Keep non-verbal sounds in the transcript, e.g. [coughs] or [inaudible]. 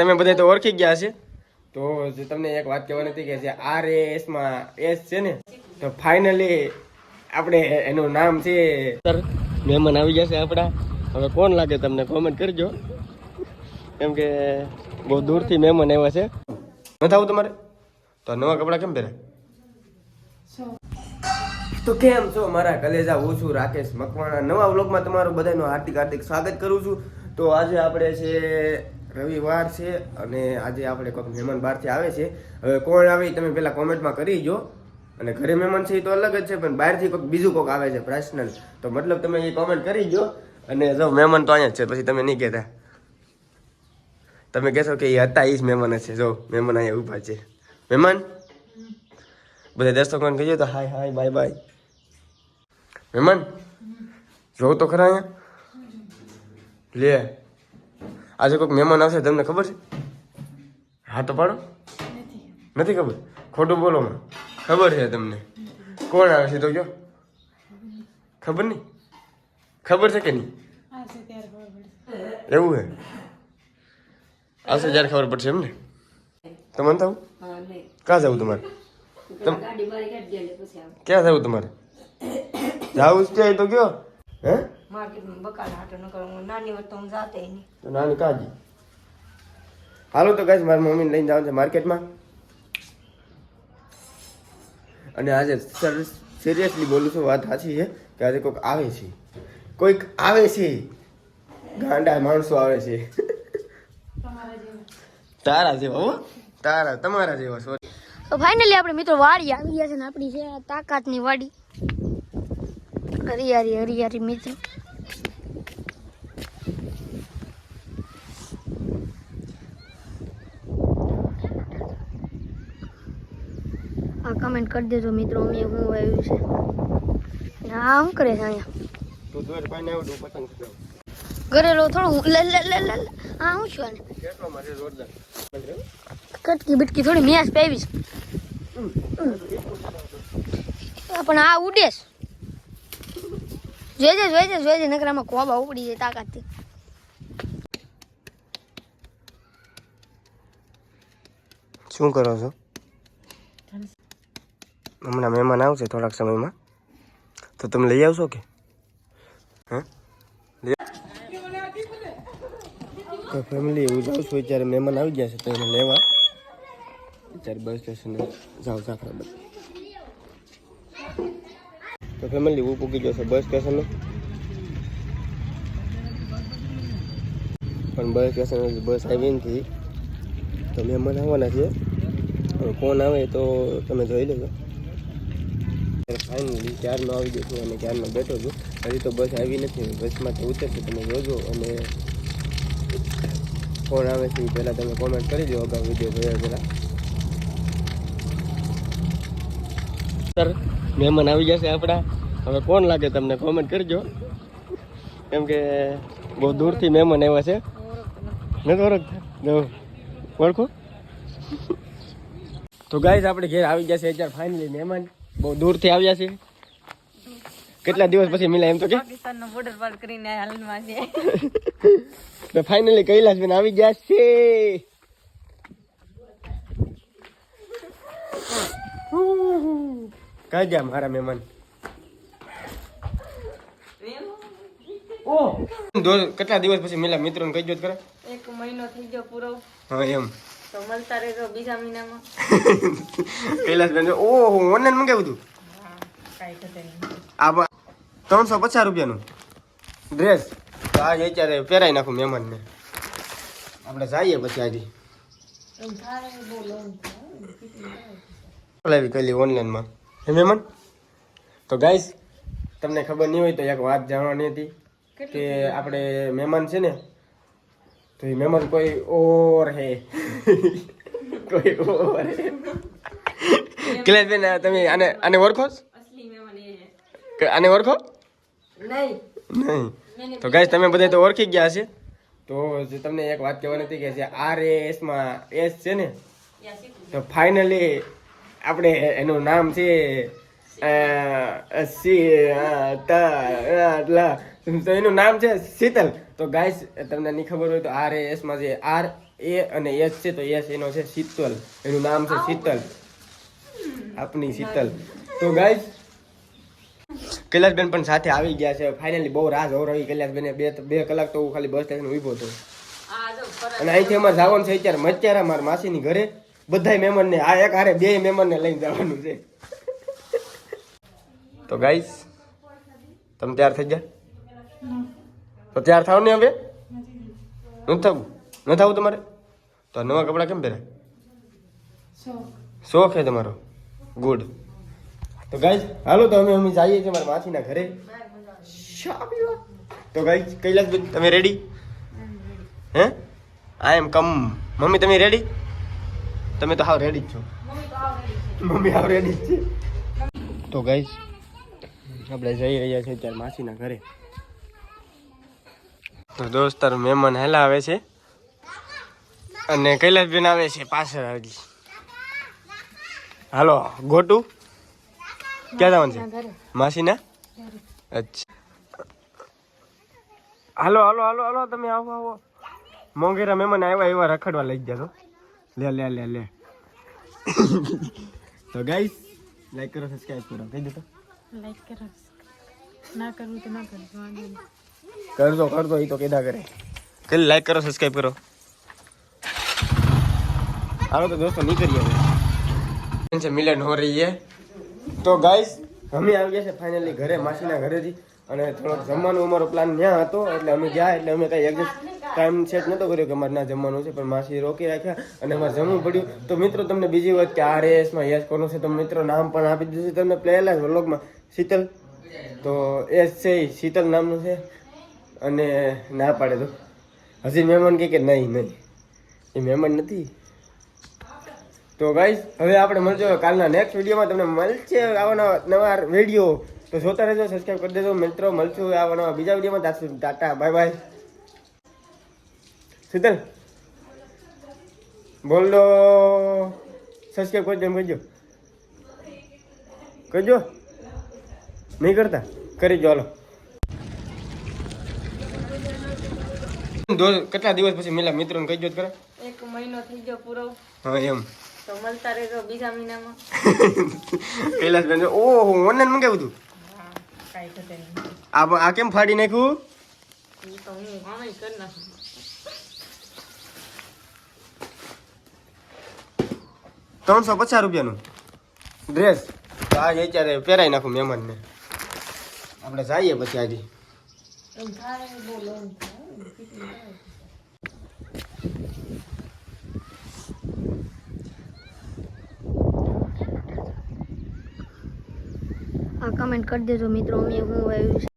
તમે બધા તો ઓળખી ગયા છે. તો જે તમને એક વાત કહેવાની હતી કે જે આર એસમાં એસ છે ને તો ફાઇનલી આપણે એનું નામ છે. સર મહેમાન આવી ગયા છે આપણા. હવે કોણ લાગે તમને? કોમેન્ટ કરજો. કેમ કે બહુ દૂરથી મહેમાન આવ્યા છે. નથી આવું તમારે? તો નવા કપડાં કેમ પહેરે તો કેમ છો? મારા કલેજા હું છું રાકેશ મકવાણા. નવા વ્લોગમાં તમારું બધાનું હાર્દિક હાર્દિક સ્વાગત કરું છું. તો આજે આપણે છે રવિવાર છે અને આજે આપણે કોઈક મહેમાન બહારથી આવે છે. હવે કોણ આવે તમે પહેલાં કોમેન્ટમાં કરી જો. અને ઘરે મહેમાન છે એ તો અલગ જ છે, પણ બહારથી કોઈક બીજું કોઈક આવે છે પર્સનલ તો મતલબ તમે એ કોમેન્ટ કરી જો અને જો મહેમાન તો અહીંયા જ છે, પછી તમે નહીં કહેતા. તમે કહેશો કે એ હતા એ જ મહેમાન છે. જો, મહેમાન અહીંયા ઊભા છે. મહેમાન? બધા દર્શકોને કહીએ તો હાય હાય બાય બાય મહેમાન? જોઉં તો ખરા અહીંયા? લે. આજે કોઈક મહેમાન આવશે તમને ખબર છે? હા, તો પાડો. નથી ખબર? ખોટું બોલો ખબર છે તમને. કોણ આવે છે તો કયો? ખબર નહીં? ખબર છે કે નહીં? એવું હે? આવશે જ્યારે ખબર પડશે એમ ને તમને થવું? ક્યાં જવું તમારે? તમ ક્યાં જવું તમારે? જાવું છે તો કયો? હે? માર્કેટમાં બકાલ હાટો ન કરું નાની વાત તો હું જાતે નહીં. તો નાની કાજી હાલો તો ગાઈસ મારી મમ્મીને લઈને જવાનું છે માર્કેટમાં. અને આજે સિરિયસલી બોલું છું વાત સાચી છે કે આજે કોઈક આવે છે. કોઈક આવે છે. ગાંડા માણસો આવે છે. તારા જેવા હો. તારા તમારા જેવા સોરી તો ફાઇનલી આપણે મિત્રો વાડી આવી ગયા છે ને આપણી છે તાકાતની વાડી. હરિયારી હરિયારી મિત્રો. કમેન્ટ કરી દેજો મિત્રો અમે હું આવ્યું છે. હા શું કરે છે અહીંયા. ઘરેલો થોડું લે લે લે લે. આ શું છું આને કટકી બટકી થોડી મેસ પહેરીશ પણ આ ઉડેશ જોઈજે જોઈજે જોઈજે નકરામાં કોબા ઉપડી જાય તાકાતથી. શું કરો છો? હમણાં મહેમાન આવશે થોડાક સમયમાં. તો તમે લઈ આવશો કે? હા? તો ફેમિલી હું જાઉં છું, અત્યારે મહેમાન આવી ગયા છે, તો એને લેવા. અત્યારે બસ સ્ટેશને જાઉં જાફરાબાદ તો ફેમિલી હું પૂકી છે બસ સ્ટેશને પણ બસ સ્ટેશન બસ આવી નથી તો મહેમાન આવવાના છે. કોણ આવે તો તમે જોઈ લેજો. ફાઇનલી ચારમાં આવી ગયો છું અને ચારમાં બેઠો છું. હજી તો બસ આવી નથી બસમાંથી ઉતરશે, તમે જોજો. અને કોણ આવે છે એ પહેલાં તમે કોમેન્ટ કરી દો અગાઉ વીડિયો જોયા પહેલાં. મહેમાન આવી જશે આપણા. હવે કોણ લાગે તમને કોમેન્ટ કરજો. કેમ કે બહુ દૂરથી મહેમાન આવ્યા છે. નથી ઓળખતા? ઓળખો. તો ગાઈઝ આપણે ઘેર આવી ગયા છે અત્યારે ફાઇનલી મહેમાન. બહુ દૂરથી આવ્યા છે. કેટલા દિવસ પછી મિલા એમ તો કે? પાકિસ્તાનનો બોર્ડર પાર કરીને હાલમાં છે. [laughs] તો ફાઇનલી કૈલાસબેન આવી ગયા છે. કઈ ગયા મારા મહેમાન? દો- કેટલા દિવસ પછી મિલા મિત્રોને કહી દો કરે એક મહિનો થઈ ગયો પૂરો. હા એમ. તો મળતા રહેજો બીજા મહિનામાં. [laughs] કૈલાસબેન ઓહો ઓનલાઈન મંગાવ્યું હતું આ ત્રણસો પચાસ રૂપિયાનું. ડ્રેસ? તો આ અત્યારે પહેરાઈ નાખું મહેમાનને. આપણે જઈએ પછી આજે. લાવી કલી ઓનલાઈનમાં હે મહેમાન? તો ગાઈસ તમને ખબર નહીં હોય તો એક વાત જાણવાની હતી કે આપણે મહેમાન છે ને તો એ મહેમાન કોઈ ઓર હે કોઈ ઓર હે કૈલાસબેન આ તમે આને આને ઓળખો આને ઓળખો નહીં તો ગાઈસ તમે બધા તો ઓળખી ગયા છે તો જે તમને એક વાત કહેવાની હતી કે જે આર એસમાં એસ છે ને તો ફાઇનલી આપણે એનું નામ છે સી. તો એનું નામ છે શીતલ તો ગાઈસ તમને નહીં ખબર હોય તો આર એસમાં જે આર એ અને એસ છે તો એસ એનો છે શીતલ. એનું નામ છે શીતલ. આપની શીતલ. તો ગાઈસ કૈલાસબેન પણ સાથે આવી ગયા છે. ફાઇનલી બહુ રાહ જોવરાવી કૈલાસબેને બે બે કલાક તો હું ખાલી બસ સ્ટેશન ઊભો હતો. અને અહીંથી અમારે જવાનું છે અત્યારે. મચ્યારા મારા માસીની ઘરે બધાય મહેમાનને આ એક હારે બે મહેમાનને લઈને જવાનું છે. [laughs] તો ગાઈસ તમે તૈયાર થઈ ગયા? તો તૈયાર થાવ ને હવે? નથી થવું? ન થવું તમારે? તો નવા કપડાં કેમ પહેરાય? શોખ છે તમારો. ગુડ તો ગાઈઝ હાલો તો અમે અમે જઈએ છીએ મારા માસીના ઘરે. તો ગાઈસ કૈલાસબેન તમે રેડી હે? આઈ એમ કમ મમ્મી, તમે રેડી તમે તો હાવ રેડી જ છો. મમ્મી હાવ રેડી જ છે. તો ગાઈસ આપણે જઈ રહ્યા છીએ અત્યારે માસીના ઘરે. તો દોસ્તાર મહેમાન હેલા આવે છે? અને કૈલાસબેન આવે છે પાછળ હજી હાલો ગોટુ ક્યાં જવાનું છે? માસીના? અચ્છા. હાલો હાલો હાલો હાલો તમે આવો આવો. મોંઘેરા મહેમાન આવ્યા એવા રખડવા લઈ ગયા તો લે લે લે લે. [coughs] તો ગાઈસ લાઈક કરો સબસ્ક્રાઇબ કરો. કહી દો તો. લાઈક કરો ના કરવું તો ના કરવું કરજો કરજો એ તો કેદા કરે. કઈ લાઈક કરો સબસ્ક્રાઇબ કરો. હાલો તો દોસ્તો નીકળીએ હવે. છે મિલન હો રહી है તો ગાઈસ અમે આવી ગયા છે ફાઇનલી ઘરે માસીના ઘરેથી. અને થોડોક જમવાનો અમારો પ્લાન ત્યાં હતો એટલે અમે ગયા એટલે અમે કઈ એડજસ્ટ ટાઈમ સેટ નતો કર્યો કે અમારે ના જમવાનું છે પણ માસી રોકી રાખ્યા અને અમારે જમવું પડ્યું. તો મિત્રો તમને બીજી વાત કે આર એસમાં યસ કોનું છે તો મિત્રો નામ પણ આપી દીધું છે તમને પ્લેલા વ્લોગમાં શીતલ? તો એસ છે શીતલ નામનું છે. અને ના પાડે તો. હજી મહેમાન કહે કે નહીં નહીં. એ મહેમાન નથી. તો ગાઈઝ હવે આપણે મળજો કાલના નેક્સ્ટ વિડીયોમાં તમને મળશે આવા નવા વીડિયો તો જોતા રહેજો સબસ્ક્રાઈબ કરી દેજો. મિત્રો, મળશું આવા નવા બીજા વિડીયોમાં ટાટા બાય બાય શીતલ બોલ દો સબસ્ક્રાઈબ કરી એમ કરજો. કરજો? નહીં કરતા? કરી જો હાલો. કેટલા દિવસ પછી મિલા મિત્રોને કહી દો કરે એક મહિનો થઈ ગયો પૂરો. હા એમ. તો મળતા રહેજો બીજા મહિનામાં. [laughs] કૈલાસબેન ઓહો ઓનલાઈન મંગાવ્યું હતું આ આ કેમ ફાડી નાખ્યું? ત્રણસો પચાસ રૂપિયાનું ડ્રેસ? આજે અત્યારે પહેરાવી નાખું મહેમાનને. આપણે જઈએ પછી આજે કમેન્ટ કરી દેજો મિત્રો અમે હું આવ્યું છે